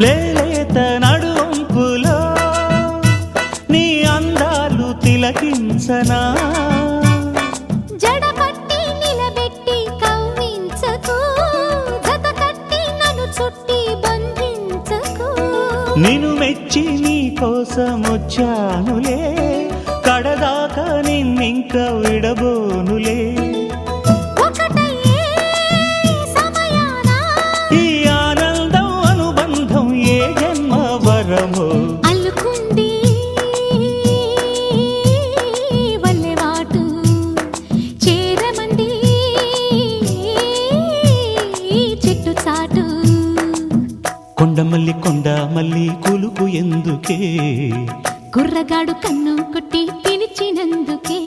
లేత నడుంపులో నీ అందాలు తిలకించనా? జడపట్టి కవ్వించకు చుట్టి మెచ్చి నీ కోసం వచ్చానులే కడదాకా నిన్నింక విడబోనులే. వరమో అల్లుకుంది వల్లెవాటు. చేరమంది చెట్టు చాటు. కొండమల్లి కొండ మల్లి కులుకు ఎందుకే? కుర్రగాడు కన్ను కొట్టి పిలిచినందుకే